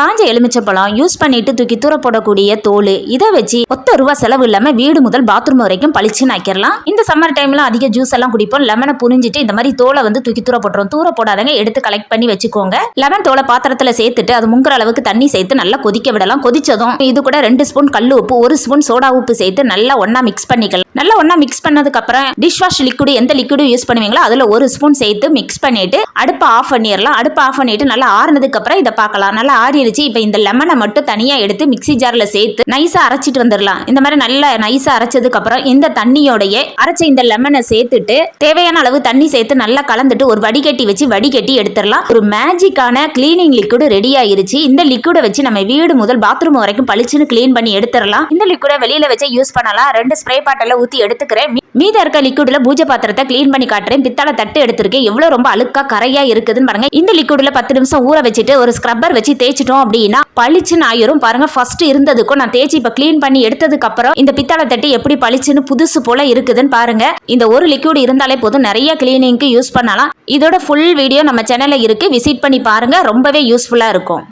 காஞ்ச எலுமிச்சப்பழம் யூஸ் பண்ணிட்டு தூக்கி தூர போடக்கூடிய தோல் இதை வச்சு ஒத்த ரூபா செலவு இல்லாம வீடு முதல் பாத்ரூம் வரைக்கும் பளிச்சுன்னு ஆக்கிடலாம் இந்த சம்மர் டைம்ல அதிக ஜூஸ் எல்லாம் குடிப்போம். லெமனை புரிஞ்சிட்டு இந்த மாதிரி தோலை வந்து தூக்கி தூர போட்டுரும் தூர போடாதங்க எடுத்து கலெக்ட் பண்ணி வச்சுக்கோங்க. லெமன் தோலை பாத்திரத்துல சேர்த்துட்டு அது முங்குற அளவுக்கு தண்ணி சேர்த்து நல்லா கொதிக்க விடலாம். கொதிச்சதும் இது கூட ரெண்டு ஸ்பூன் கல் உப்பு ஒரு ஸ்பூன் சோடா உப்பு சேர்த்து நல்லா ஒன்னா மிக்ஸ் பண்ணிக்கலாம். நல்லா ஒன்னா மிக்ஸ் பண்ணதுக்கு அப்புறம் டிஷ் வாஷ் லிக்விட் எந்த லிக்விடும் யூஸ் பண்ணுவீங்களோ அதுல ஒரு ஸ்பூன் சேர்த்து மிக்ஸ் பண்ணிட்டு அடுப்பை ஆஃப் பண்ணிடலாம் அடுப்பை ஆஃப் பண்ணிட்டு நல்லா ஆறுனதுக்கு அப்புறம் இதை பார்க்கலாம். நல்லா வந்துருச்சு. இப்போ இந்த லெமனை மட்டும் தனியாக எடுத்து மிக்ஸி ஜாரில் சேர்த்து நைஸாக அரைச்சிட்டு வந்துடலாம் இந்த மாதிரி நல்லா நைஸாக அரைச்சதுக்கப்புறம் இந்த தண்ணியோடைய அரைச்ச இந்த லெமனை சேர்த்துட்டு தேவையான அளவு தண்ணி சேர்த்து நல்லா கலந்துட்டு ஒரு வடிகட்டி வச்சு வடிகட்டி எடுத்துடலாம் ஒரு மேஜிக்கான கிளீனிங் லிக்விடு ரெடி ஆயிருச்சு. இந்த லிக்விடை வச்சு நம்ம வீடு முதல் பாத்ரூம் வரைக்கும் பளிச்சுன்னு க்ளீன் பண்ணி எடுத்துடலாம் இந்த லிக்விடை வெளியில் வச்சு யூஸ் பண்ணலாம். ரெண்டு ஸ்ப்ரே பாட்டில் ஊற்றி எடுத்துக்கிறேன். மீத இருக்க லிக்விடில் பூஜை பாத்திரத்தை க்ளீன் பண்ணி காட்டுறேன். பித்தளை தட்டு எடுத்திருக்கேன். எவ்வளோ ரொம்ப அழுக்கா கரையாக இருக்குதுன்னு பாருங்க. இந்த லிக்விடில் பத்து நிமிஷம் ஊற வச்சுட்டு ஒரு ஸ்க்ரப்பர் வச்சு தேய்ச்சிட்டோம் அப்படின்னா பளிச்சுன்னு ஆயிரும். பாருங்க ஃபர்ஸ்ட் இருந்ததுக்கும் நான் தேய்ச்சி இப்ப க்ளீன் பண்ணி எடுத்ததுக்கு அப்புறம் இந்த பித்தளை தட்டி எப்படி பளிச்சுன்னு புதுசு போல இருக்குதுன்னு பாருங்க. இந்த ஒரு லிக்யூட் இருந்தாலே போதும். நிறைய கிளீனிங்க்கு யூஸ் பண்ணலாம். இதோட ஃபுல் வீடியோ நம்ம சேனல்ல இருக்கு. விசிட் பண்ணி பாருங்க. ரொம்பவே யூஸ்ஃபுல்லா இருக்கும்.